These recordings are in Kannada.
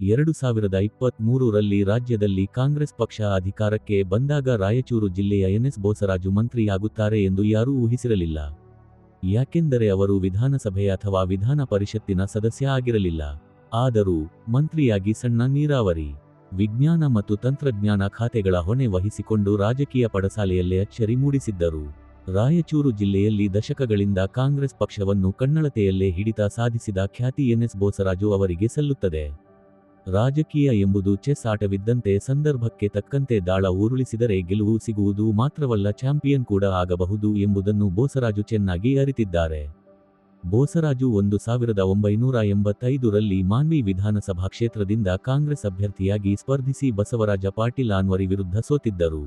ಎರಡು ಸಾವಿರದ ಇಪ್ಪತ್ಮೂರರಲ್ಲಿ ರಾಜ್ಯದಲ್ಲಿ ಕಾಂಗ್ರೆಸ್ ಪಕ್ಷ ಅಧಿಕಾರಕ್ಕೆ ಬಂದಾಗ ರಾಯಚೂರು ಜಿಲ್ಲೆಯ ಎನ್ಎಸ್ ಬೋಸರಾಜು ಮಂತ್ರಿಯಾಗುತ್ತಾರೆ ಎಂದು ಯಾರೂ ಊಹಿಸಿರಲಿಲ್ಲ. ಯಾಕೆಂದರೆ ಅವರು ವಿಧಾನಸಭೆ ಅಥವಾ ವಿಧಾನ ಪರಿಷತ್ತಿನ ಸದಸ್ಯ ಆಗಿರಲಿಲ್ಲ. ಆದರೂ, ಮಂತ್ರಿಯಾಗಿ ಸಣ್ಣ ನೀರಾವರಿ, ವಿಜ್ಞಾನ ಮತ್ತು ತಂತ್ರಜ್ಞಾನ ಖಾತೆಗಳ ಹೊಣೆ ವಹಿಸಿಕೊಂಡು ರಾಜಕೀಯ ಪಡಸಾಲೆಯಲ್ಲೇ ಅಚ್ಚರಿ ಮೂಡಿಸಿದ್ದರು. ರಾಯಚೂರು ಜಿಲ್ಲೆಯಲ್ಲಿ ದಶಕಗಳಿಂದ ಕಾಂಗ್ರೆಸ್ ಪಕ್ಷವನ್ನು ಕನ್ನಡತೆಯಲ್ಲೇ ಹಿಡಿತ ಸಾಧಿಸಿದ ಖ್ಯಾತಿ ಎನ್ಎಸ್ ಬೋಸರಾಜು ಅವರಿಗೆ ಸಲ್ಲುತ್ತದೆ. ರಾಜಕೀಯ ಎಂಬುದು ಚೆಸ್ ಆಟವಿದ್ದಂತೆ ಸಂದರ್ಭಕ್ಕೆ ತಕ್ಕಂತೆ ದಾಳ ಉರುಳಿಸಿದರೆ ಗೆಲುವು ಸಿಗುವುದು ಮಾತ್ರವಲ್ಲ ಚಾಂಪಿಯನ್ ಕೂಡ ಆಗಬಹುದು ಎಂಬುದನ್ನು ಬೋಸರಾಜು ಚೆನ್ನಾಗಿ ಅರಿತಿದ್ದಾರೆ. ಬೋಸರಾಜು ಒಂದು ಸಾವಿರದ ಒಂಬೈನೂರ ಎಂಬತ್ತೈದರಲ್ಲಿ ಮಾನ್ವಿ ವಿಧಾನಸಭಾ ಕ್ಷೇತ್ರದಿಂದ ಕಾಂಗ್ರೆಸ್ ಅಭ್ಯರ್ಥಿಯಾಗಿ ಸ್ಪರ್ಧಿಸಿ ಬಸವರಾಜ ಪಾಟೀಲ್ ಆನ್ವರಿ ವಿರುದ್ಧ ಸೋತಿದ್ದರು.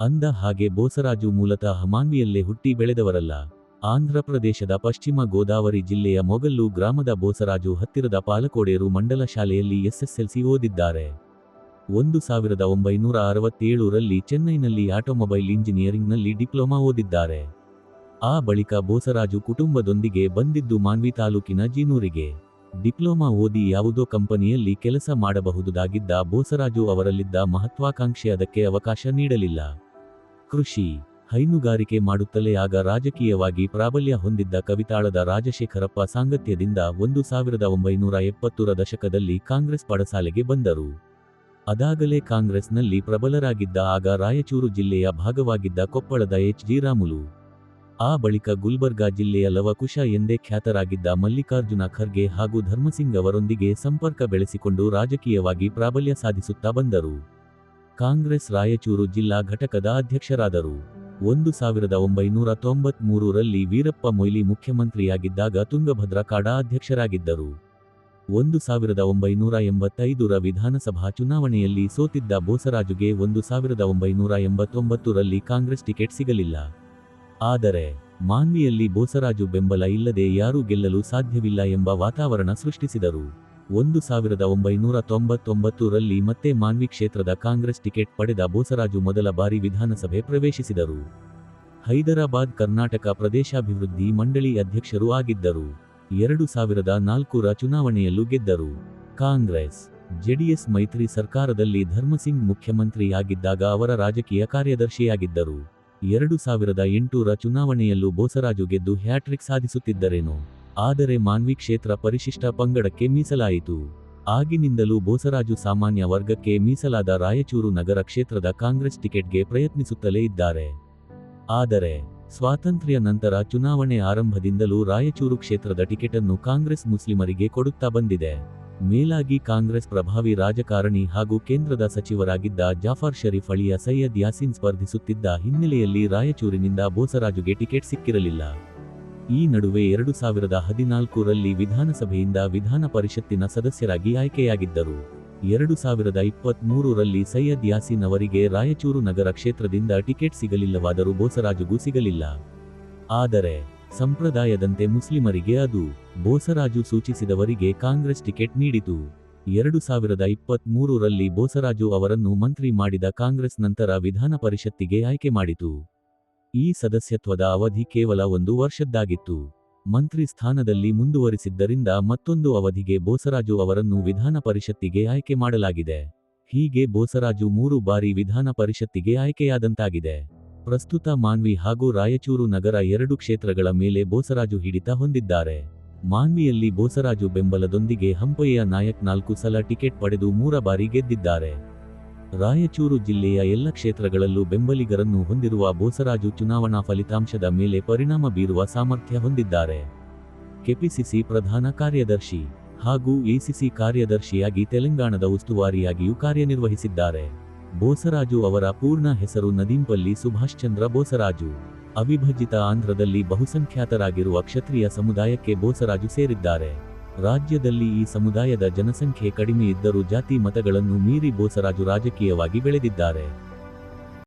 ಅಂದ ಹಾಗೆ ಬೋಸರಾಜು ಮೂಲತಃ ಮಾನ್ವಿಯಲ್ಲೇ ಹುಟ್ಟಿ ಬೆಳೆದವರಲ್ಲ. ಆಂಧ್ರಪ್ರದೇಶದ ಪಶ್ಚಿಮ ಗೋದಾವರಿ ಜಿಲ್ಲೆಯ ಮೊಗಲ್ಲು ಗ್ರಾಮದ ಬೋಸರಾಜು ಹತ್ತಿರದ ಪಾಲಕೋಡೇರು ಮಂಡಲ ಶಾಲೆಯಲ್ಲಿ ಎಸ್ಎಸ್ಎಲ್ಸಿ ಓದಿದ್ದಾರೆ. ಒಂದು ಸಾವಿರದ ಒಂಬೈನೂರ ಅರವತ್ತೇಳರಲ್ಲಿ ಚೆನ್ನೈನಲ್ಲಿ ಆಟೋಮೊಬೈಲ್ ಇಂಜಿನಿಯರಿಂಗ್ನಲ್ಲಿ ಡಿಪ್ಲೊಮಾ ಓದಿದ್ದಾರೆ. ಆ ಬಳಿಕ ಬೋಸರಾಜು ಕುಟುಂಬದೊಂದಿಗೆ ಬಂದಿದ್ದು ಮಾನ್ವಿ ತಾಲೂಕಿನ ಜೀನೂರಿಗೆ. ಡಿಪ್ಲೊಮಾ ಓದಿ ಯಾವುದೋ ಕಂಪನಿಯಲ್ಲಿ ಕೆಲಸ ಮಾಡಬಹುದಾಗಿದ್ದ ಬೋಸರಾಜು ಅವರಲ್ಲಿದ್ದ ಮಹತ್ವಾಕಾಂಕ್ಷೆ ಅದಕ್ಕೆ ಅವಕಾಶ ನೀಡಲಿಲ್ಲ. ಕೃಷಿ ಹೈನುಗಾರಿಕೆ ಮಾಡುತ್ತಲೇ ಆಗ ರಾಜಕೀಯವಾಗಿ ಪ್ರಾಬಲ್ಯ ಹೊಂದಿದ್ದ ಕವಿತಾಳದ ರಾಜಶೇಖರಪ್ಪ ಸಾಂಗತ್ಯದಿಂದ ಒಂದು ಸಾವಿರದ ಒಂಬೈನೂರ ಎಪ್ಪತ್ತರ ದಶಕದಲ್ಲಿ ಕಾಂಗ್ರೆಸ್ ಪಡಸಾಲೆಗೆ ಬಂದರು. ಅದಾಗಲೇ ಕಾಂಗ್ರೆಸ್ನಲ್ಲಿ ಪ್ರಬಲರಾಗಿದ್ದ ಆಗ ರಾಯಚೂರು ಜಿಲ್ಲೆಯ ಭಾಗವಾಗಿದ್ದ ಕೊಪ್ಪಳದ ಎಚ್. ಜಿ. ರಾಮುಲು. ಆ ಬಳಿಕ ಗುಲ್ಬರ್ಗಾ ಜಿಲ್ಲೆಯ ಲವಕುಶ ಎಂದೇ ಖ್ಯಾತರಾಗಿದ್ದ ಮಲ್ಲಿಕಾರ್ಜುನ ಖರ್ಗೆ ಹಾಗೂ ಧರ್ಮಸಿಂಗ್ ಅವರೊಂದಿಗೆ ಸಂಪರ್ಕ ಬೆಳೆಸಿಕೊಂಡು ರಾಜಕೀಯವಾಗಿ ಪ್ರಾಬಲ್ಯ ಸಾಧಿಸುತ್ತಾ ಬಂದರು. ಕಾಂಗ್ರೆಸ್ ರಾಯಚೂರು ಜಿಲ್ಲಾ ಘಟಕದ ಅಧ್ಯಕ್ಷರಾದರು. ಒಂದು ಸಾವಿರದ ಒಂಬೈನೂರ ತೊಂಬತ್ಮೂರರಲ್ಲಿ ವೀರಪ್ಪ ಮೊಯ್ಲಿ ಮುಖ್ಯಮಂತ್ರಿಯಾಗಿದ್ದಾಗ ತುಂಗಭದ್ರಾ ಕಾಡಾ ಅಧ್ಯಕ್ಷರಾಗಿದ್ದರು. ಒಂದು ಸಾವಿರದ ಒಂಬೈನೂರ ಎಂಬತ್ತೈದರ ವಿಧಾನಸಭಾ ಚುನಾವಣೆಯಲ್ಲಿ ಸೋತಿದ್ದ ಬೋಸರಾಜುಗೆ ಒಂದು ಸಾವಿರದ ಒಂಬೈನೂರ ಎಂಬತ್ತೊಂಬತ್ತರಲ್ಲಿ ಕಾಂಗ್ರೆಸ್ ಟಿಕೆಟ್ ಸಿಗಲಿಲ್ಲ. ಆದರೆ, ಮಾನ್ವಿಯಲ್ಲಿ ಬೋಸರಾಜು ಬೆಂಬಲ ಇಲ್ಲದೆ ಯಾರೂ ಗೆಲ್ಲಲು ಸಾಧ್ಯವಿಲ್ಲ ಎಂಬ ವಾತಾವರಣ ಸೃಷ್ಟಿಸಿದರು. ಒಂದು ಸಾವಿರದ ಒಂಬೈನೂರ ತೊಂಬತ್ತೊಂಬತ್ತರಲ್ಲಿ ಮತ್ತೆ ಮಾನ್ವಿ ಕ್ಷೇತ್ರದ ಕಾಂಗ್ರೆಸ್ ಟಿಕೆಟ್ ಪಡೆದ ಬೋಸರಾಜು ಮೊದಲ ಬಾರಿ ವಿಧಾನಸಭೆ ಪ್ರವೇಶಿಸಿದರು. ಹೈದರಾಬಾದ್, ಕರ್ನಾಟಕ ಪ್ರದೇಶಾಭಿವೃದ್ಧಿ ಮಂಡಳಿ ಅಧ್ಯಕ್ಷರೂ ಆಗಿದ್ದರು. ಎರಡು ಸಾವಿರದ ನಾಲ್ಕರ ಚುನಾವಣೆಯಲ್ಲೂ ಗೆದ್ದರು. ಕಾಂಗ್ರೆಸ್, ಜೆಡಿಎಸ್ ಮೈತ್ರಿ ಸರ್ಕಾರದಲ್ಲಿ ಧರ್ಮಸಿಂಗ್ ಮುಖ್ಯಮಂತ್ರಿಯಾಗಿದ್ದಾಗ ಅವರ ರಾಜಕೀಯ ಕಾರ್ಯದರ್ಶಿಯಾಗಿದ್ದರು. ಎರಡು ಸಾವಿರದ ಎಂಟರ ಚುನಾವಣೆಯಲ್ಲೂ ಬೋಸರಾಜು ಗೆದ್ದು ಹ್ಯಾಟ್ರಿಕ್ ಸಾಧಿಸುತ್ತಿದ್ದರೇನು? ಆದರೆ ಮಾನ್ವಿ ಕ್ಷೇತ್ರ ಪರಿಶಿಷ್ಟ ಪಂಗಡಕ್ಕೆ ಮೀಸಲಾಯಿತು. ಆಗಿನಿಂದಲೂ ಬೋಸರಾಜು ಸಾಮಾನ್ಯ ವರ್ಗಕ್ಕೆ ಮೀಸಲಾದ ರಾಯಚೂರು ನಗರ ಕ್ಷೇತ್ರದ ಕಾಂಗ್ರೆಸ್ ಟಿಕೆಟ್ಗೆ ಪ್ರಯತ್ನಿಸುತ್ತಲೇ ಇದ್ದಾರೆ. ಆದರೆ, ಸ್ವಾತಂತ್ರ್ಯ ನಂತರ ಚುನಾವಣೆ ಆರಂಭದಿಂದಲೂ ರಾಯಚೂರು ಕ್ಷೇತ್ರದ ಟಿಕೆಟನ್ನು ಕಾಂಗ್ರೆಸ್ ಮುಸ್ಲಿಮರಿಗೆ ಕೊಡುತ್ತಾ ಬಂದಿದೆ. ಮೇಲಾಗಿ ಕಾಂಗ್ರೆಸ್ ಪ್ರಭಾವಿ ರಾಜಕಾರಣಿ ಹಾಗೂ ಕೇಂದ್ರದ ಸಚಿವರಾಗಿದ್ದ ಜಾಫರ್ ಶರೀಫ್ ಅಳಿಯ ಸೈಯದ್ ಯಾಸಿನ್ ಸ್ಪರ್ಧಿಸುತ್ತಿದ್ದ ಹಿನ್ನೆಲೆಯಲ್ಲಿ ರಾಯಚೂರಿನಿಂದ ಬೋಸರಾಜುಗೆ ಟಿಕೆಟ್ ಸಿಕ್ಕಿರಲಿಲ್ಲ. ಈ ನಡುವೆ ಎರಡು ಸಾವಿರದ ಹದಿನಾಲ್ಕರಲ್ಲಿ ವಿಧಾನಸಭೆಯಿಂದ ವಿಧಾನ ಪರಿಷತ್ತಿನ ಸದಸ್ಯರಾಗಿ ಆಯ್ಕೆಯಾಗಿದ್ದರು. ಎರಡು ಸಾವಿರದ ಇಪ್ಪತ್ಮೂರರಲ್ಲಿ ಸೈಯದ್ ಯಾಸೀನ್ ಅವರಿಗೆ ರಾಯಚೂರು ನಗರ ಕ್ಷೇತ್ರದಿಂದ ಟಿಕೆಟ್ ಸಿಗಲಿಲ್ಲವಾದರೂ ಬೋಸರಾಜುಗೂ ಸಿಗಲಿಲ್ಲ. ಆದರೆ, ಸಂಪ್ರದಾಯದಂತೆ ಮುಸ್ಲಿಮರಿಗೆ ಅದು, ಬೋಸರಾಜು ಸೂಚಿಸಿದವರಿಗೆ ಕಾಂಗ್ರೆಸ್ ಟಿಕೆಟ್ ನೀಡಿತು. ಎರಡು ಸಾವಿರದ ಇಪ್ಪತ್ಮೂರರಲ್ಲಿ ಬೋಸರಾಜು ಅವರನ್ನು ಮಂತ್ರಿ ಮಾಡಿದ ಕಾಂಗ್ರೆಸ್ ನಂತರ ವಿಧಾನ ಪರಿಷತ್ತಿಗೆ ಆಯ್ಕೆ ಮಾಡಿತು. ಈ ಸದಸ್ಯತ್ವದ ಅವಧಿ ಕೇವಲ ಒಂದು ವರ್ಷದ್ದಾಗಿತ್ತು. ಮಂತ್ರಿ ಸ್ಥಾನದಲ್ಲಿ ಮುಂದುವರಿಸಿದ್ದರಿಂದ ಮತ್ತೊಂದು ಅವಧಿಗೆ ಬೋಸರಾಜು ಅವರನ್ನು ವಿಧಾನ ಪರಿಷತ್ತಿಗೆ ಆಯ್ಕೆ ಮಾಡಲಾಗಿದೆ. ಹೀಗೆ ಬೋಸರಾಜು ಮೂರು ಬಾರಿ ವಿಧಾನ ಪರಿಷತ್ತಿಗೆ ಆಯ್ಕೆಯಾದಂತಾಗಿದೆ. ಪ್ರಸ್ತುತ ಮಾನ್ವಿ ಹಾಗೂ ರಾಯಚೂರು ನಗರ ಎರಡು ಕ್ಷೇತ್ರಗಳ ಮೇಲೆ ಬೋಸರಾಜು ಹಿಡಿತ ಹೊಂದಿದ್ದಾರೆ. ಮಾನ್ವಿಯಲ್ಲಿ ಬೋಸರಾಜು ಬೆಂಬಲದೊಂದಿಗೆ ಹಂಪಯ್ಯ ನಾಯಕ್ ನಾಲ್ಕು ಸಲ ಟಿಕೆಟ್ ಪಡೆದು ಮೂರ ಬಾರಿ ಗೆದ್ದಿದ್ದಾರೆ. ರಾಯಚೂರು ಜಿಲ್ಲೆಯ ಎಲ್ಲ ಕ್ಷೇತ್ರಗಳಲ್ಲೂ ಬೆಂಬಲಿಗರನ್ನು ಹೊಂದಿರುವ ಬೋಸರಾಜು ಚುನಾವಣಾ ಫಲಿತಾಂಶದ ಮೇಲೆ ಪರಿಣಾಮ ಬೀರುವ ಸಾಮರ್ಥ್ಯ ಹೊಂದಿದ್ದಾರೆ. ಕೆಪಿಸಿಸಿ ಪ್ರಧಾನ ಕಾರ್ಯದರ್ಶಿ ಹಾಗೂ ಎಸಿಸಿ ಕಾರ್ಯದರ್ಶಿಯಾಗಿ ತೆಲಂಗಾಣದ ಉಸ್ತುವಾರಿಯಾಗಿಯೂ ಕಾರ್ಯನಿರ್ವಹಿಸಿದ್ದಾರೆ. ಬೋಸರಾಜು ಅವರ ಪೂರ್ಣ ಹೆಸರು ನದೀಂಪಲ್ಲಿ ಸುಭಾಷ್ ಚಂದ್ರ ಬೋಸರಾಜು. ಅವಿಭಜಿತ ಆಂಧ್ರದಲ್ಲಿ ಬಹುಸಂಖ್ಯಾತರಾಗಿರುವ ಕ್ಷತ್ರಿಯ ಸಮುದಾಯಕ್ಕೆ ಬೋಸರಾಜು ಸೇರಿದ್ದಾರೆ. ರಾಜ್ಯದಲ್ಲಿ ಈ ಸಮುದಾಯದ ಜನಸಂಖ್ಯೆ ಕಡಿಮೆ ಇದ್ದರೂ ಜಾತಿ ಮತಗಳನ್ನು ಮೀರಿ ಬೋಸರಾಜು ರಾಜಕೀಯವಾಗಿ ಬೆಳೆದಿದ್ದಾರೆ.